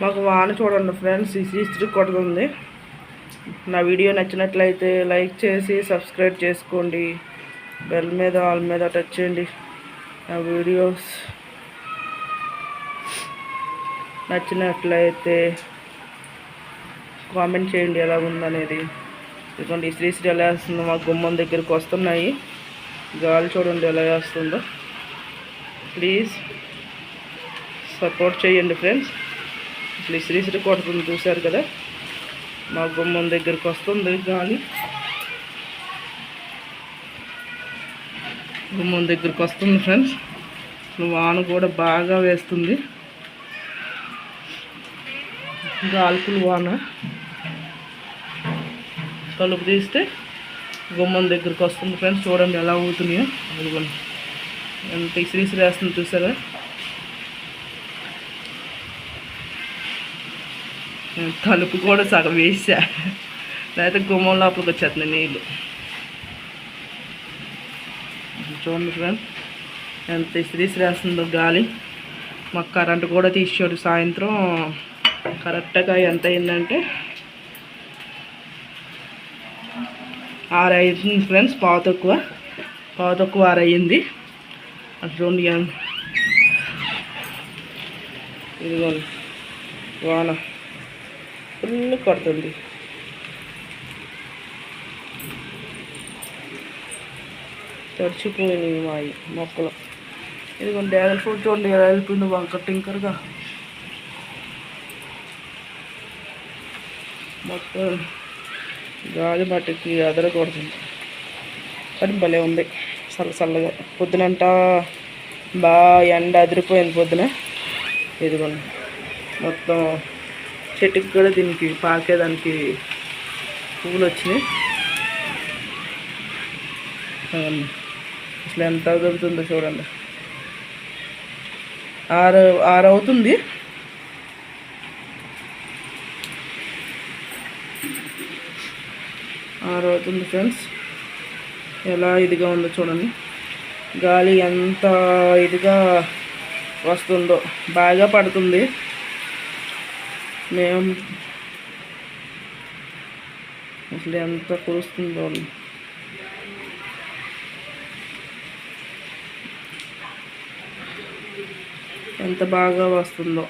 మాకు వాన చూడండి ఫ్రెండ్స్ ఈ ఇస్త్రీ కొడుతుంది నా వీడియో నచ్చినట్లయితే లైక్ చేసి సబ్స్క్రైబ్ చేసుకోండి. బెల్ మీద ఆల్ మీద టచ్ చేయండి. నా వీడియోస్ నచ్చినట్లయితే కామెంట్ చేయండి ఎలా ఉందనేది. ఇదిగోండి ఈ శ్రీశ్రీ ఎలా వేస్తుందో మా గుమ్మం దగ్గరికి వస్తున్నాయి. గాలి చూడండి ఎలా వేస్తుందో ప్లీజ్ సపోర్ట్ చేయండి ఫ్రెండ్స్. అసలు ఈ శ్రీశ్రీ కొడుతుంది చూశారు కదా? మా గుమ్మం దగ్గరికి వస్తుంది గాలి. గుమ్మం దగ్గరికి వస్తుంది ఫ్రెండ్స్. వాన కూడా బాగా వేస్తుంది. గాల్పులు వాన. తలుపు తీస్తే గుమ్మం దగ్గరికి వస్తుంది ఫ్రెండ్స్. చూడండి ఎలా అవుతున్నాయో అదిగోండి ఎంత ఇసిరిసిరి వేస్తుంది చూసారా? తలుపు కూడా సగం వేసా. లేకపోతే గుమ్మం లోపలికి వచ్చేస్తుంది నీళ్ళు చూడండి ఫ్రెండ్స్ ఎంత ఇసిరిసిరేస్తుందో గాలి. మాకు కరెంటు కూడా తీసాడు సాయంత్రం. కరెక్ట్గా ఎంత అయిందంటే ఆరు అయింది ఫ్రెండ్స్ పావు తక్కువ. పావు తక్కువ ఆరు అయ్యింది అటు చూడండి ఇదిగోండి. వాన ఫుల్ కొడుతుంది. తడిచిపోయినాయి మా మొక్కలు. ఇదిగోండి డేగల ఫ్రూట్ చూడండి ఎలా వెళ్ళిపోయింది వంక టింకర్గా. మొత్తం గాలి మట్టికి అదరకూడుతుంది కానీ భలే ఉంది చల్ల చల్లగా పొద్దునంట బాగా ఎండ అదిరిపోయింది పొద్దున. ఇదిగోండి మొత్తం చెట్టుకి కూడా దీనికి పాకేదానికి పువ్వులు వచ్చినాయి. అసలు ఎంత దొరుకుతుందో చూడండి. ఆరు ఆరు అవుతుంది. ఆరు అవుతుంది ఫ్రెండ్స్. ఎలా ఇదిగా ఉందో చూడండి. గాలి ఎంత ఇదిగా వస్తుందో బాగా పడుతుంది. మేము అసలు ఎంత కురుస్తుందో ఎంత బాగా వస్తుందో.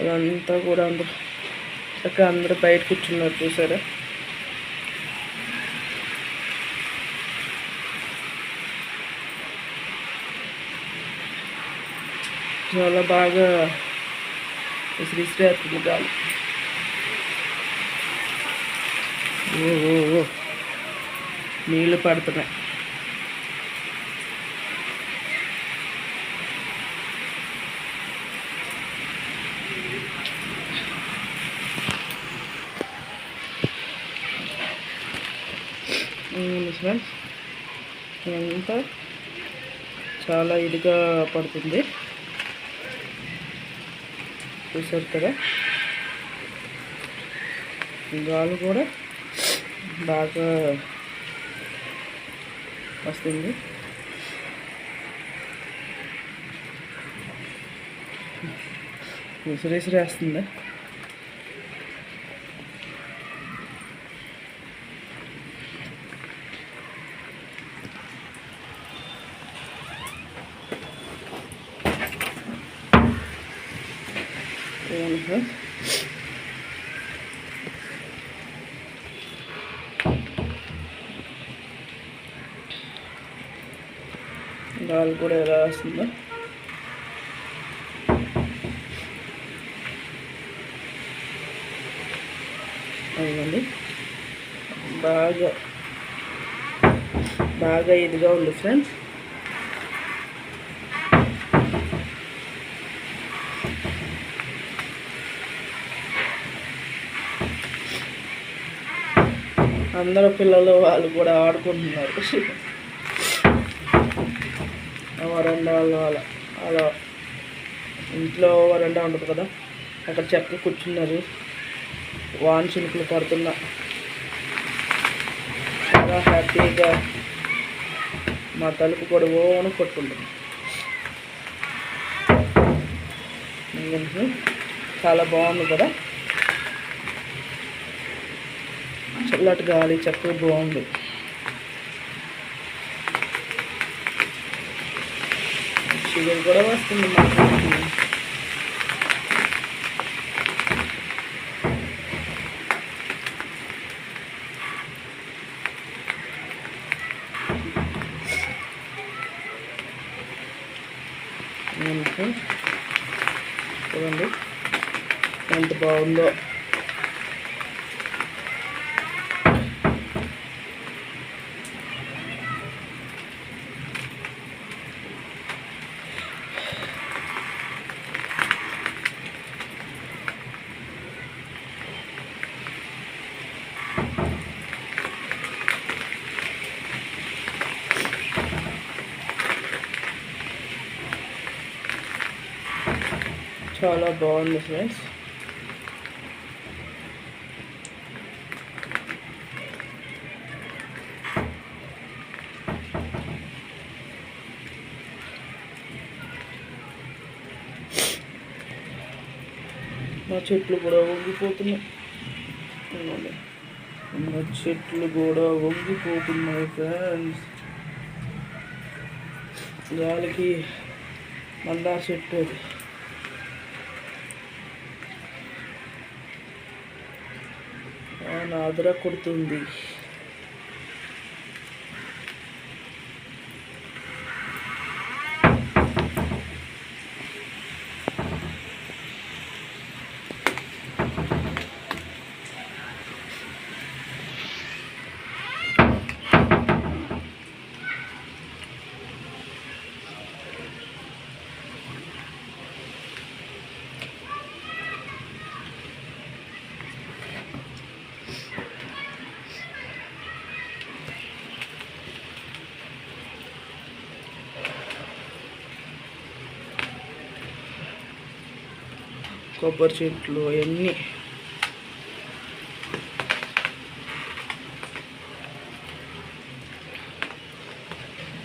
అదంతా కూడా అందరు చక్కగా అందరూ బయట కూర్చున్నారు చూసారా? చాలా బాగా విసిరిస్తుంది గాలి ఓ ఓ ఓ నీళ్ళు పడుతున్నాయి ఫ్రెండ్స్ ఇదంతా చాలా ఇదిగా పడుతుంది. చూసారు కదా? గాలు కూడా బాగా వస్తుంది. విసిరేసి వేస్తుందా ఏమన్నా ఫ్రెండ్స్ గాలి కూడా ఎలా వస్తుందో అవునండి బాగా బాగా ఇదిగా ఉంది ఫ్రెండ్స్ అందరూ పిల్లలు వాళ్ళు కూడా ఆడుకుంటున్నారు వరండాలో అలా అలా. ఇంట్లో వరండా ఉండదు కదా. అక్కడ చెక్క కూర్చున్నారు. వాన్ చినుకులు పడుతున్నా. చాలా హ్యాపీగా మా తలుపు కూడా అని కొట్టుకుంటుంది. చాలా బాగుంది కదా. చల్లటి గాలి చక్కగా బాగుంది. షుగర్ కూడా వస్తుంది మాకు మనకు చూడండి ఎంత బాగుందో చాలా బాగుంది ఫ్రెండ్స్. మా చెట్లు కూడా వంగిపోతున్నాయి. మా చెట్లు కూడా వంగిపోతున్నాయి ఫ్రెండ్స్. గాలికి మందార చెట్టు అది. నా కొడుతుంది కొబ్బరి చెట్లు అవన్నీ.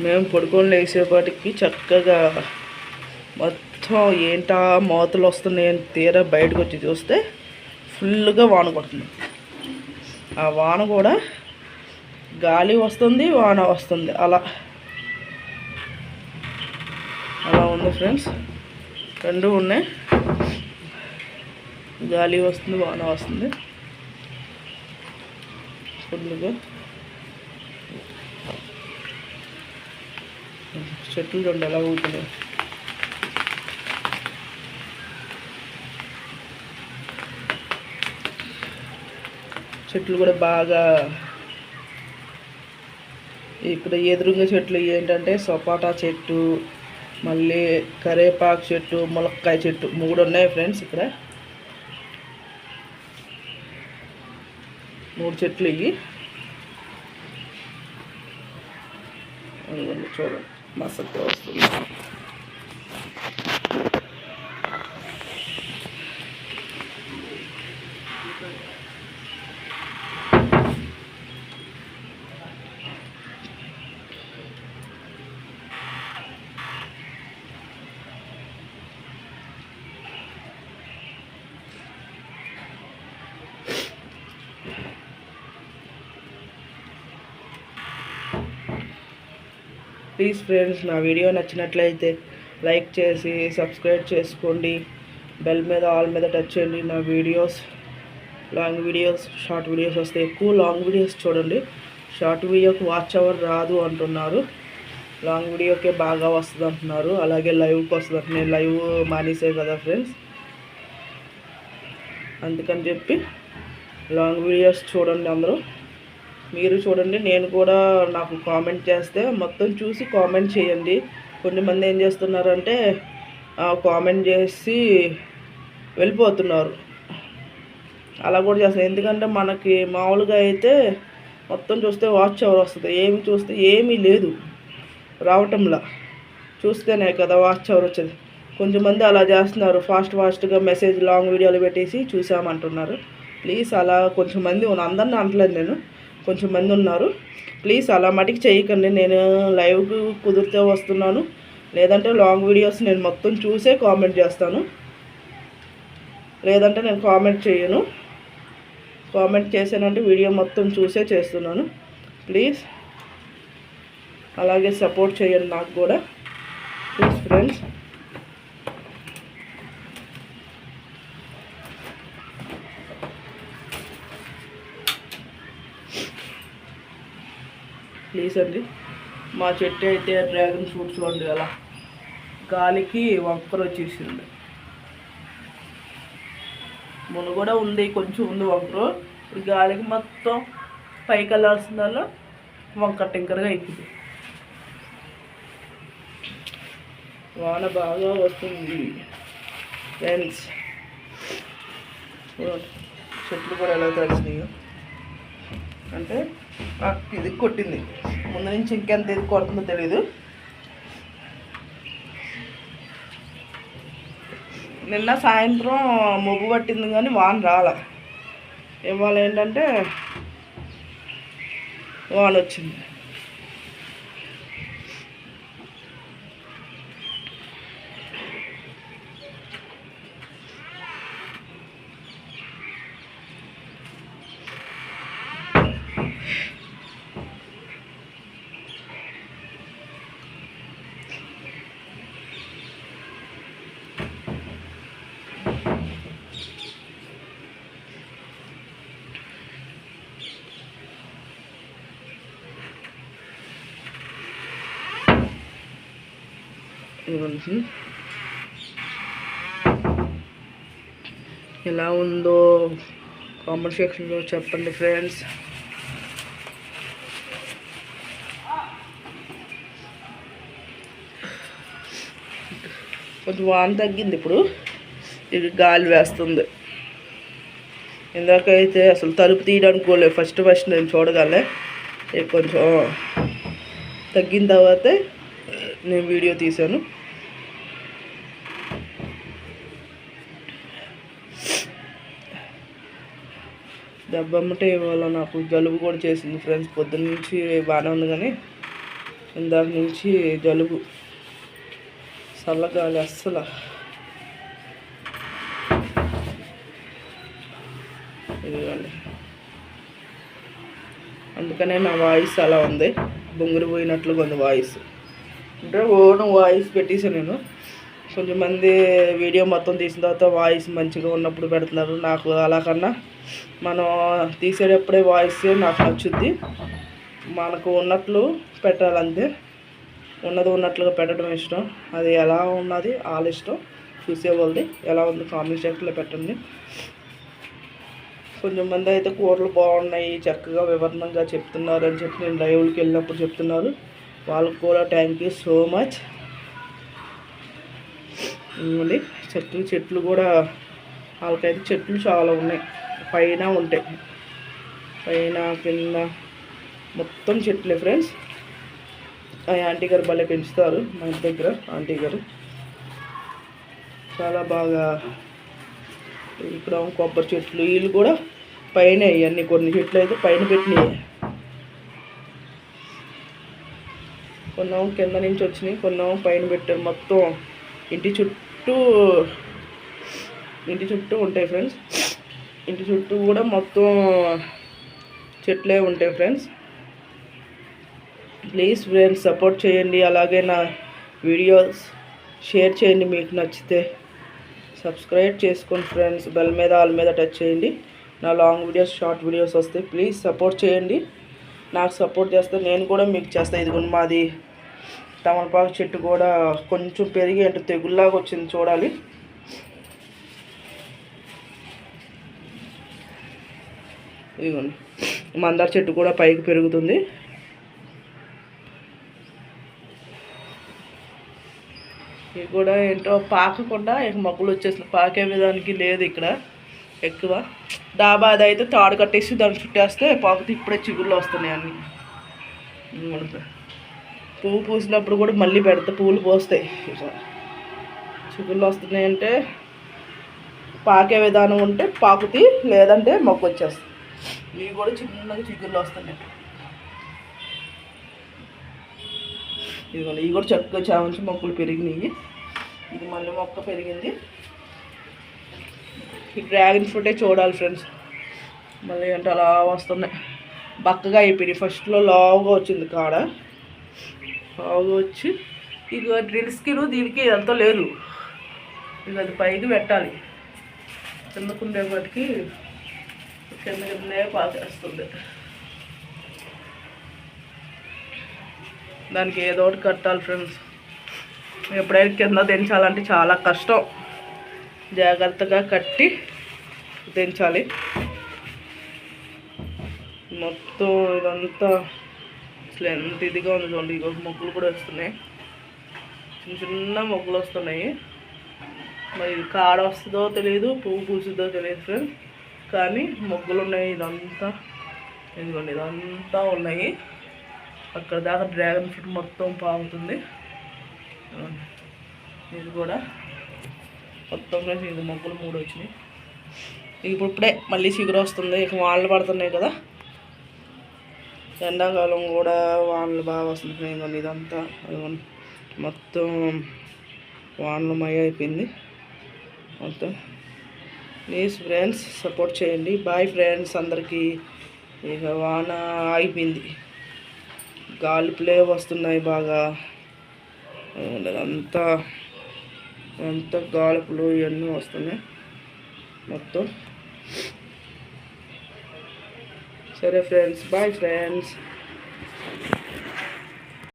మేము పడుకొని లేసేపాటికి చక్కగా మొత్తం ఏంటా మోతలు వస్తున్నాయని తీరా బయటకు వచ్చి చూస్తే ఫుల్గా వాన కొడుతుంది ఆ వాన కూడా గాలి వస్తుంది వాన వస్తుంది. అలా. అలా ఉంది ఫ్రెండ్స్. రెండు ఉన్నాయి. గాలి వస్తుంది వాన వస్తుంది. ఫుల్గా చెట్లు రెండు ఎలా ఊగుతున్నాయి? చెట్లు కూడా బాగా ఇక్కడ ఎదురుగా చెట్లు ఏంటంటే సపోటా చెట్టు మళ్ళీ కరేపాకు చెట్టు ములక్కాయ చెట్టు మూడు ఉన్నాయి ఫ్రెండ్స్ ఇక్కడ. మూడు చెట్లు ఇవి. చూడండి మసక్గా వస్తుంది ప్లీజ్ ఫ్రెండ్స్ నా వీడియో నచ్చినట్లయితే లైక్ చేసి సబ్స్క్రైబ్ చేసుకోండి. బెల్ మీద ఆల్ మీద టచ్ చేయండి. నా videos long videos short videos వస్తే ఎక్కువ లాంగ్ వీడియోస్ చూడండి. షార్ట్ వీడియోకి వాచ్ అవర్ రాదు అంటున్నారు. లాంగ్ వీడియోకే బాగా వస్తుంది అంటున్నారు. అలాగే లైవ్కి వస్తుంది నేను లైవ్ మానేసే కదా ఫ్రెండ్స్ అందుకని చెప్పి లాంగ్ వీడియోస్ చూడండి అందరూ. మీరు చూడండి నేను కూడా నాకు కామెంట్ చేస్తే మొత్తం చూసి కామెంట్ చేయండి. కొన్ని మంది ఏం చేస్తున్నారంటే కామెంట్ చేసి వెళ్ళిపోతున్నారు. అలా కూడా చేస్తారు ఎందుకంటే మనకి మామూలుగా అయితే మొత్తం చూస్తే వాచ్ అవర్ వస్తుంది. ఏమి చూస్తే ఏమీ లేదు రావటంలా. చూస్తేనే కదా వాచ్ అవర్ వచ్చేది. కొంతమంది అలా చేస్తున్నారు. ఫాస్ట్ ఫాస్ట్గా మెసేజ్ లాంగ్ వీడియోలు పెట్టేసి చూసామంటున్నారు. ప్లీజ్ అలా కొంచెం మంది అందరిని అంటలేదు నేను. కొంచెం మంది ఉన్నారు. ప్లీజ్ అలా మటుకు చేయకండి. నేను లైవ్ కుదిరితే వస్తున్నాను. లేదంటే లాంగ్ వీడియోస్ నేను మొత్తం చూసే కామెంట్ చేస్తాను. లేదంటే నేను కామెంట్ చేయను. కామెంట్ చేశానంటే వీడియో మొత్తం చూసే చేస్తున్నాను. ప్లీజ్ అలాగే సపోర్ట్ చేయండి నాకు కూడా. Please friends. ప్లేస్ అండి. మా చెట్టు అయితే డ్రాగన్ ఫ్రూట్స్ చూడండి అలా. గాలికి వంకర వచ్చేసింది. మును కూడా ఉంది కొంచెం ఉంది వంకరు ఇప్పుడు గాలికి మొత్తం పైకి వెళ్ళాల్సిందల్లా వంకర టింకరగా అయిపోయింది. వాన బాగా వస్తుంది ఫ్రెండ్స్ చెట్లు కూడా ఎలా తెలిసినాయో అంటే ఇది కొట్టింది. ముందు నుంచి ఇంకెంత ఇది కొడుతుందో తెలీదు. నిన్న సాయంత్రం మొగ్గు పట్టింది కానీ వాన రాల. ఇవాళ ఏంటంటే వాన వచ్చింది ఇదిగోండి. ఎలా ఉందో కామెంట్ సెక్షన్లో చెప్పండి ఫ్రెండ్స్ కొంచెం వాన తగ్గింది ఇప్పుడు. ఇది గాలి వేస్తుంది. ఇందాకైతే అసలు తలుపు తీయడానికి పోలేదు ఫస్ట్ ఫస్ట్ నేను చూడగలే. ఇది కొంచెం తగ్గిన తర్వాతే నేను వీడియో తీశాను. దెబ్బమ్మటే ఇవాళ నాకు? జలుబు కూడా చేసింది ఫ్రెండ్స్. పొద్దున్న నుంచి బాగానే ఉంది కానీ ఇందాక నుంచి జలుబు. చల్లగాలి అస్సలు. ఇదిగోండి. అందుకనే నా వాయిస్ అలా ఉంది. బొంగురు పోయినట్లుగా ఉంది వాయిస్. అంటే ఓన్ వాయిస్ పెట్టేసాను నేను. కొంచెం మంది వీడియో మొత్తం తీసిన తర్వాత వాయిస్ మంచిగా ఉన్నప్పుడు పెడుతున్నారు. నాకు అలా కన్నా మనం తీసేటప్పుడే వాయిస్ నాకు నచ్చుద్ది. మనకు ఉన్నట్లు పెట్టాలంతే. ఉన్నది ఉన్నట్లుగా పెట్టడం ఇష్టం. అది ఎలా ఉన్నది వాళ్ళ ఇష్టం. చూసేవాళ్ళది ఎలా ఉంది కామెంట్ సెక్షన్లో పెట్టండి. కొంచెం మంది అయితే కూరలు బాగున్నాయి చక్కగా వివరణంగా చెప్తున్నారు అని చెప్పి నేను లైవ్కి వెళ్ళినప్పుడు చెప్తున్నారు. వాళ్ళకు కూడా థ్యాంక్ యూ సో మచ్ ఉంది చెట్లు చెట్లు కూడా వాళ్ళకైతే చెట్లు చాలా ఉన్నాయి. పైన ఉంటాయి. పైన కింద మొత్తం చెట్లే ఫ్రెండ్స్. ఆ ఆంటీ గారు భలే పెంచుతారు మా ఇంటి దగ్గర ఆంటీ గారు. చాలా బాగా ఇక్కడ కొబ్బరి చెట్లు వీళ్ళు కూడా పైన ఇవన్నీ కొన్ని చెట్లు అయితే పైన పెట్టినాయి. కొన్నాం కింద నుంచి వచ్చినాయి కొన్నాము పైన పెట్టారు మొత్తం ఇంటి చుట్టూ చుట్టూ ఇంటి చుట్టూ ఉంటాయి ఫ్రెండ్స్. ఇంటి చుట్టూ కూడా మొత్తం చెట్లే ఉంటాయి ఫ్రెండ్స్. ప్లీజ్ ఫ్రెండ్స్ సపోర్ట్ చేయండి. అలాగే నా వీడియోస్ షేర్ చేయండి. మీకు నచ్చితే సబ్స్క్రైబ్ చేసుకోండి ఫ్రెండ్స్. బెల్ మీద ఆల్ మీద టచ్ చేయండి. నా లాంగ్ వీడియోస్ షార్ట్ వీడియోస్ వస్తాయి ప్లీజ్ సపోర్ట్ చేయండి. నాకు సపోర్ట్ చేస్తే నేను కూడా మీకు చేస్తాను ఇదిగోండి మాది తమలపాకు చెట్టు కూడా కొంచెం పెరిగి అంటే తెగుల్లాగా వచ్చింది చూడాలి. ఇదిగోండి. మందార చెట్టు కూడా పైకి పెరుగుతుంది. ఇది కూడా ఏంటో పాకకుండా ఇక మొక్కలు వచ్చేసింది పాకే విధానికి లేదు ఇక్కడ ఎక్కువ. డాబా అది అయితే తాడు కట్టేసి దాన్ని చుట్టేస్తే పాకుతే ఇప్పుడే చిగుళ్ళు వస్తున్నాయి అన్నీ. పువ్వు పూసినప్పుడు కూడా మళ్ళీ పెడతా పువ్వులు పోస్తాయి. చిగుళ్ళు వస్తున్నాయంటే పాకే విధానం ఉంటే పాకుతి లేదంటే మొక్క వచ్చేస్తుంది ఇవి కూడా చిన్నగా చిగుళ్ళు వస్తున్నాయి. ఇదిగోండి ఇవి కూడా చక్కగా చామంచి మొక్కలు పెరిగినాయి. ఇది మళ్ళీ మొక్క పెరిగింది. ఈ డ్రాగన్ ఫ్రూటే చూడాలి ఫ్రెండ్స్. మళ్ళీ అంటే అలా వస్తున్నాయి. బక్కగా అయిపోయినాయి. ఫస్ట్లో లావుగా వచ్చింది కాడ. వచ్చి ఇక డ్రిల్స్కి దీనికి ఇదంతా లేదు. ఇక అది పైకి పెట్టాలి. కిందకుండే వాటికి కింద కిందనే పాకేస్తుంది దానికి ఏదో ఒకటి కట్టాలి ఫ్రెండ్స్ ఎప్పుడైనా కింద దించాలంటే చాలా కష్టం. జాగ్రత్తగా కట్టి దించాలి. మొత్తం ఇదంతా అసలు ఎంత ఇదిగా ఉంది చూడండి. ఈరోజు మొగ్గులు కూడా వస్తున్నాయి. చిన్న చిన్న మొగ్గులు వస్తున్నాయి. మరి ఇది కాడ వస్తుందో తెలియదు పువ్వు పూసిద్దో తెలియదు ఫ్రెండ్స్ కానీ మొగ్గులు ఉన్నాయి ఇదంతా. ఇదిగోండి ఇదంతా ఉన్నాయి. అక్కడ దాకా డ్రాగన్ ఫ్రూట్ మొత్తం పాగుతుంది. ఇది కూడా మొత్తం ఫ్రెండ్స్ ఇది మొగ్గులు మూడు వచ్చినాయి. ఇప్పుడు ఇప్పుడే మళ్ళీ చిగురు వస్తుంది. ఇక వానలు పడుతున్నాయి కదా. ఎండాకాలం కూడా వానలు బాగా వస్తున్నాయి ఇదిగోండి ఇదంతా ఇదిగోండి మొత్తం వానలు మయ అయిపోయింది మొత్తం. ప్లీజ్ ఫ్రెండ్స్ సపోర్ట్ చేయండి. బాయ్ ఫ్రెండ్స్ అందరికీ. ఇక వాన ఆగిపోయింది. గాలిపులే వస్తున్నాయి బాగా. అంతా అంత గాలుపులు ఇవన్నీ వస్తున్నాయి. మొత్తం. సరే ఫ్రెండ్స్ బాయ్ ఫ్రెండ్స్